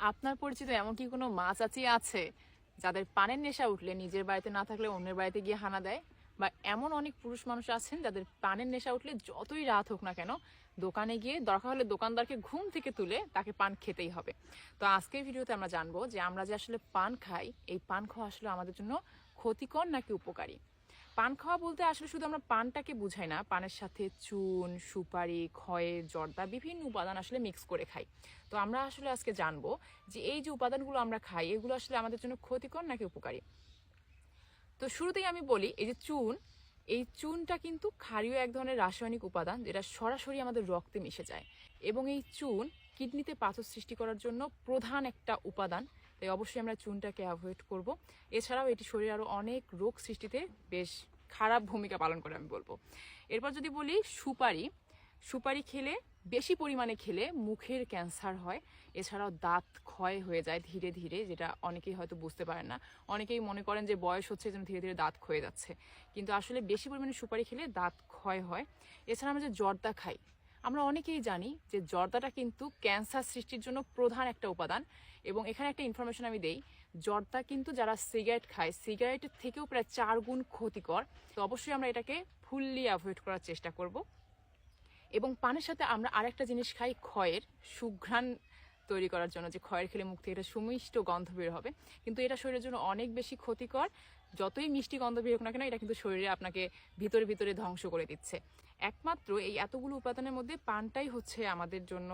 আপনার পরিচিত এমন কি কোনো মা চাচি আছে যাদের পানের নেশা উঠলে নিজের বাড়িতে না থাকলে অন্যের বাড়িতে গিয়ে হানা দেয়? বা এমন অনেক পুরুষ মানুষ আছেন যাদের পানের নেশা উঠলে যতই রাত হোক না কেন দোকানে গিয়ে দরকার হলে দোকানদারকে ঘুম থেকে তুলে তাকে পান খেতেই হবে। তো আজকের ভিডিওতে আমরা জানব যে আমরা যে আসলে পান খাই, এই পান খাওয়া আসলে আমাদের জন্য ক্ষতিকর নাকি উপকারী? পান খাওয়া বলতে আসলে শুধু আমরা পানটাকে বুঝাই না, পানের সাথে চুন, সুপারি খয়ের জর্দা বিভিন্ন উপাদান আসলে মিক্স করে খাই। তো আমরা আসলে আজকে জানব যে এই যে উপাদানগুলো আমরা খাই, এগুলো আসলে আমাদের জন্য ক্ষতিকর নাকি উপকারী? তো শুরুতেই আমি বলি, এই যে চুন, এই চুনটা কিন্তু ক্ষারীয় এক ধরনের রাসায়নিক উপাদান যেটা সরাসরি আমাদের রক্তে মিশে যায়। এবং এই চুন কিডনিতে পাথর সৃষ্টি করার জন্য প্রধান একটা উপাদান তাই অবশ্যই আমরা চুনটাকে অ্যাভয়েড করব। এছাড়াও এটি শরীরে আরও অনেক রোগ সৃষ্টিতে বেশ খারাপ ভূমিকা পালন করে, আমি বলব। এরপর যদি বলি সুপারি সুপারি খেলে, বেশি পরিমাণে খেলে মুখের ক্যান্সার হয়। এছাড়াও দাঁত ক্ষয় হয়ে যায় ধীরে ধীরে, যেটা অনেকেই হয়তো বুঝতে পারেন না। অনেকেই মনে করেন যে বয়স হচ্ছে যেন ধীরে ধীরে দাঁত ক্ষয়ে যাচ্ছে। কিন্তু আসলে বেশি পরিমাণে সুপারি খেলে দাঁত ক্ষয় হয়। এছাড়া আমরা যে জর্দা খাই আমরা অনেকেই জানি যে জর্দাটা কিন্তু ক্যান্সার সৃষ্টির জন্য প্রধান একটা উপাদান। এবং এখানে একটা ইনফরমেশন আমি দেই, জর্দা কিন্তু যারা সিগারেট খায়, সিগারেটের থেকেও প্রায় চার গুণ ক্ষতিকর। তো অবশ্যই আমরা এটাকে ফুললি অ্যাভয়েড করার চেষ্টা করব। এবং পানের সাথে আমরা আরেকটা জিনিস খাই, ক্ষয়ের, সুঘ্রাণ তৈরি করার জন্য যে খয়ের খেলে মুখ থেকে একটা সুমিষ্ট গন্ধ বের হবে। কিন্তু এটা শরীরের জন্য অনেক বেশি ক্ষতিকর। যতই মিষ্টি গন্ধ বের হোক না কেন, এটা কিন্তু শরীরে আপনাকে ভিতরে ভিতরে ধ্বংস করে দিচ্ছে। একমাত্র এই এতগুলো উপাদানের মধ্যে পানটাই হচ্ছে আমাদের জন্য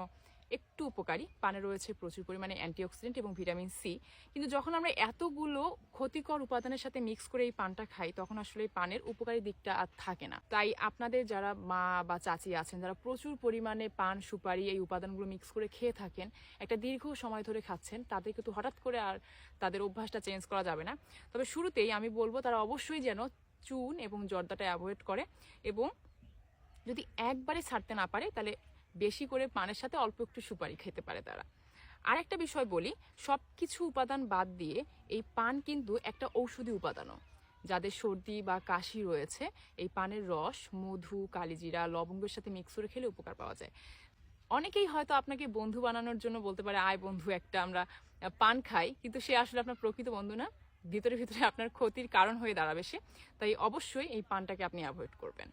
একটু উপকারী। পানে রয়েছে প্রচুর পরিমাণে অ্যান্টিঅক্সিডেন্ট এবং ভিটামিন সি কিন্তু যখন আমরা এতগুলো ক্ষতিকর উপাদানের সাথে মিক্স করে এই পানটা খাই, তখন আসলে এই পানের উপকারী দিকটা আর থাকে না। তাই আপনাদের যারা মা বা চাচি আছেন, যারা প্রচুর পরিমাণে পান, সুপারি এই উপাদানগুলো মিক্স করে খেয়ে থাকেন, একটা দীর্ঘ সময় ধরে খাচ্ছেন তাদের কিন্তু হঠাৎ করে আর তাদের অভ্যাসটা চেঞ্জ করা যাবে না। তবে শুরুতেই আমি বলব, তারা অবশ্যই যেন চুন এবং জর্দাটা অ্যাভয়েড করে এবং যদি একবারে ছাড়তে না পারে, তাহলে বেশি করে পানের সাথে অল্প একটু সুপারি খেতে পারে তারা। আরেকটা বিষয় বলি সব কিছু উপাদান বাদ দিয়ে এই পান কিন্তু একটা ঔষধি উপাদানও। যাদের সর্দি বা কাশি রয়েছে, এই পানের রস, মধু, কালিজিরা, লবঙ্গের সাথে মিক্স করে খেলে উপকার পাওয়া যায়। অনেকেই হয়তো আপনাকে বন্ধু বানানোর জন্য বলতে পারে, আয় বন্ধু, একটা আমরা পান খাই। কিন্তু সে আসলে আপনার প্রকৃত বন্ধু না। ভিতরে ভিতরে আপনার ক্ষতির কারণ হয়ে দাঁড়াবে সে। তাই অবশ্যই এই পানটাকে আপনি অ্যাভয়েড করবেন।